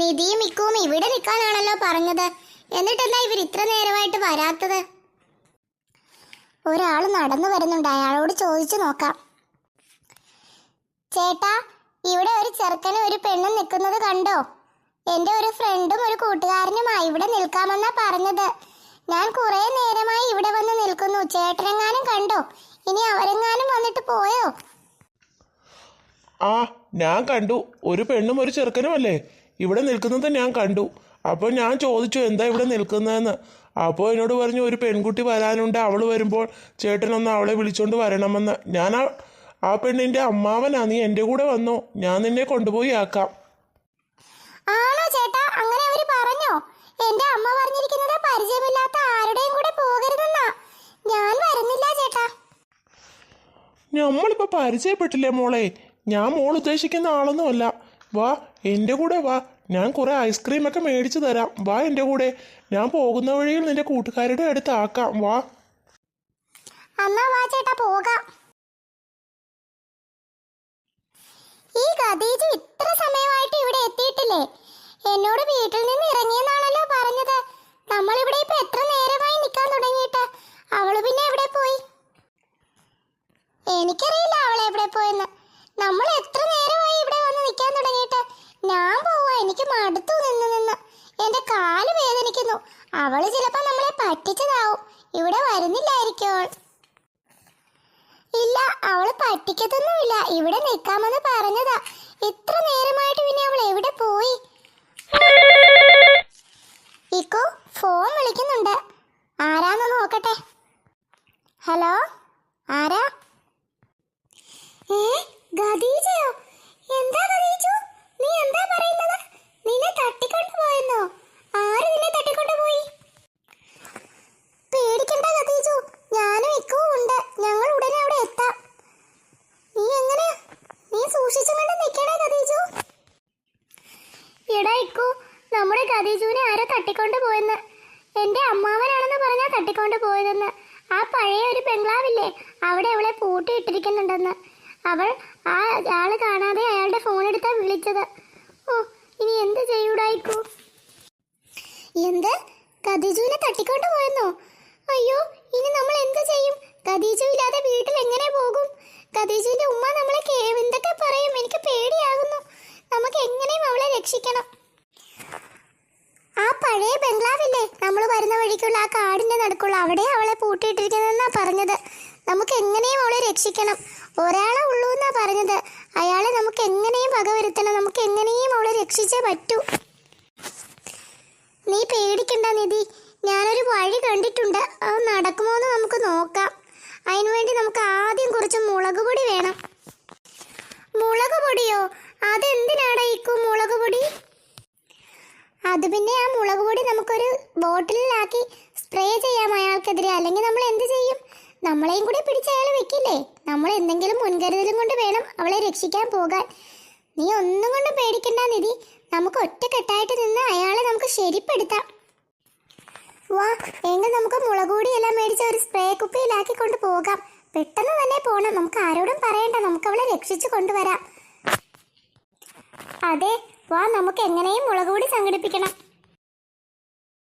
നിധിയും ഇക്കുവും ഇവിടെ നിൽക്കാനാണല്ലോ പറഞ്ഞത്. എന്നിട്ടെന്താ ഇവർ ഇത്ര നേരമായിട്ട് വരാത്തത്? ഒരാൾ നടന്നു വരുന്നുണ്ട്. അയാളോട് ചോദിച്ചു നോക്കാം. ചേട്ടാ ഇവിടെ ഒരു ചെറുക്കനും ഒരു പെണ്ണും നിൽക്കുന്നത് കണ്ടോ? എന്റെ ഒരു ഫ്രണ്ടും ഒരു കൂട്ടുകാരനുമായി ഇവിടെ നിൽക്കാമെന്നാ പറഞ്ഞത്. ഞാൻ കുറേ നേരമായി ഇവിടെ വന്ന് നിൽക്കുന്നു. ചേട്ടനെങ്ങാനും കണ്ടോ? ഇനി അവരെങ്ങാനും വന്നിട്ട് പോയോ? ആ ഞാൻ കണ്ടു. ഒരു പെണ്ണും ഒരു ചെറുക്കനും അല്ലേ ഇവിടെ നിൽക്കുന്നത് ഞാൻ കണ്ടു. അപ്പോൾ ഞാൻ ചോദിച്ചു എന്താ ഇവിടെ നിൽക്കുന്നതെന്ന്? അപ്പോൾ എന്നോട് പറഞ്ഞു ഒരു പെൺകുട്ടി വരാനുണ്ട്. അവൾ വരുമ്പോൾ ചേട്ടനൊന്ന് അവളെ വിളിച്ചുകൊണ്ട് വരണമെന്ന്. ഞാൻ ആ ആ പെണ്ണിന്റെ അമ്മാവനാ നീ എന്റെ കൂടെ വന്നോ. ഞാൻ നിന്നെ കൊണ്ടുപോയി ആക്കാം. ആണോ ചേട്ടാ? അങ്ങനെ അവർ പറഞ്ഞോ? എന്റെ അമ്മ പറഞ്ഞിരിക്കുന്നത് പരിചയമില്ലാത്ത ആരുടെയും കൂടെ പോകരുതെന്നാ. ഞാൻ വരുന്നില്ല ചേട്ടാ. നമ്മളിപ്പോൾ പരിചയപ്പെട്ടില്ലേ മോളെ? ഞാൻ മോൾ ഉദ്ദേശിക്കുന്ന ആളൊന്നുമല്ല. വാ എന്റെ കൂടെ വാ. ഞാൻ കുറേ ഐസ്ക്രീമൊക്കെ മേടിച്ചു തരാം. വാ എന്റെ കൂടെ. ഞാൻ പോകുന്ന വഴിയിൽ നിന്റെ കൂട്ടുകാരുടെ അടുത്താക്കാം വാ. അന്നാ വാ ചേട്ടാ പോകാം. ഈ ഖദീജ ഇത്ര സമയമായിട്ട് ഇവിടെ എത്തിയിട്ടില്ലേ? എന്നോട് വീട്ടിൽ നിന്ന് ഇറങ്ങിയെന്നാണല്ലോ പറഞ്ഞത് നമ്മൾ ഇവിടെ ഇപ്പൊ എത്ര നേരമായി നിൽക്കാൻ തുടങ്ങിയിട്ട് അവൾ പിന്നെ എവിടെ പോയി എനിക്കറിയില്ല അവൾ എവിടെ പോയെന്ന് നമ്മൾ എത്ര നേരമായി ഇവിടെ വന്ന് നിൽക്കാൻ തുടങ്ങിയിട്ട് ഞാൻ പോവാ മടുത്തു നിന്ന് നിന്ന് എന്റെ കാൽ വേദനിക്കുന്നു. അവൾ ചിലപ്പോൾ നമ്മളെ പറ്റിച്ചതാവും. ഇവിടെ വരുന്നില്ലായിരിക്കും ഇല്ല അവൾ പറ്റിക്കത്തൊന്നുമില്ല. ഇവിടെ നിൽക്കാമെന്ന് പറഞ്ഞതാ. ഇത്ര നേരമായിട്ട് പിന്നെ അവൾ എവിടെ പോയി? ഇക്കോ ഫോൺ വിളിക്കുന്നുണ്ട്. ആരാന്ന് നോക്കട്ടെ? ഹലോ? ആരാ? ഏ ഖദീജയോ എന്താ ഖദീജു നീ എന്താ പറയുന്നത് നിന്നെ തട്ടിക്കൊണ്ട് പോയെന്നോ ആര് നിന്നെ തട്ടിക്കൊണ്ട് പോയി പേടിക്കണ്ട ഖദീജു ഞാനും ഇക്കവും ഉണ്ട് ഞങ്ങൾ ഉടനെ അവിടെ എത്താം നീ എങ്ങനെ നീ സൂക്ഷിച്ചും കൊണ്ട് നിൽക്കണേ ഖദീജു എടാ ഇക്കു നമ്മുടെ ഗതിജുവിനെ ആരോ തട്ടിക്കൊണ്ട് പോയെന്ന്. എന്റെ അമ്മാവനാണെന്ന് പറഞ്ഞാ തട്ടിക്കൊണ്ട് പോയതെന്ന്. ആ പഴയ ഒരു ബംഗ്ലാവില്ലേ അവിടെ അവളെ പൂട്ടിയിട്ടിരിക്കുന്നുണ്ടെന്ന്. അവൾ ആ ആൾ കാണാതെ അയാളുടെ ഫോൺ എടുത്താ വിളിച്ചത്. ഓ ഇനി എന്ത് ചെയ്യൂടായിക്കൂ? എന്ത്? ഖദീജുവിനെ തട്ടിക്കൊണ്ട് പോയെന്നോ? അയ്യോ ഇനി നമ്മൾ എന്ത് ചെയ്യും? ഖദീജു ഇല്ലാതെ വീട്ടിൽ എങ്ങനെ പോകും? ഖദീജുവിന്റെ ഉമ്മ നമ്മളെ എന്തൊക്കെ പറയും? എനിക്ക് പേടിയാകുന്നു. നമുക്ക് എങ്ങനെയും അവളെ രക്ഷിക്കണം. പഴയ ബംഗ്ലാവില്ലേ? നമ്മൾ വരുന്ന വഴിക്കുള്ള ആ കാടിന്റെ നടക്കുള്ള അവിടെ അവളെ പൂട്ടിയിട്ടിരിക്കുന്നതെന്നാ പറഞ്ഞത്. നമുക്ക് എങ്ങനെയും അവളെ രക്ഷിക്കണം. ഒരാളെ ഉള്ളൂ എന്നാ പറഞ്ഞത്. അയാളെ നമുക്ക് എങ്ങനെയും വക വരുത്തണം നമുക്ക് എങ്ങനെയും അവളെ രക്ഷിച്ചേ പറ്റൂ. നീ പേടിക്കണ്ട നിധി. ഞാനൊരു വഴി കണ്ടിട്ടുണ്ട്. അത് നടക്കുമോ എന്ന് നമുക്ക് നോക്കാം. അതിനുവേണ്ടി നമുക്ക് ആദ്യം കുറച്ച് മുളക് പൊടി വേണം. മുളക് പൊടിയോ അതെന്തിനാടാ ഇക്കു മുളക് പൊടി അത് പിന്നെ ആ മുളക് പൊടി നമുക്കൊരു ബോട്ടിലിലാക്കി സ്പ്രേ ചെയ്യാം അയാൾക്കെതിരെ. അല്ലെങ്കിൽ നമ്മൾ എന്ത് ചെയ്യും? നമ്മളെയും കൂടി പിടിച്ച് അയാൾ വെക്കില്ലേ? നമ്മൾ എന്തെങ്കിലും മുൻകരുതലും കൊണ്ട് വേണം അവളെ രക്ഷിക്കാൻ പോകാൻ. നീ ഒന്നും കൊണ്ട് പേടിക്കണ്ട നിധി. നമുക്ക് ഒറ്റക്കെട്ടായിട്ട് നിന്ന് അയാളെ നമുക്ക് ശരിപ്പെടുത്താം. വാ എങ്കിൽ നമുക്ക് മുളക് പൊടി എല്ലാം മേടിച്ച ഒരു സ്പ്രേ കുപ്പിയിലാക്കി കൊണ്ട് പോകാം. പെട്ടെന്ന് തന്നെ പോണം. നമുക്ക് ആരോടും പറയണ്ട. നമുക്ക് അവളെ രക്ഷിച്ചു കൊണ്ടുവരാം. അതെ വാ നമുക്ക് എങ്ങനെയും മുളക് പൊടി സംഘടിപ്പിക്കണം.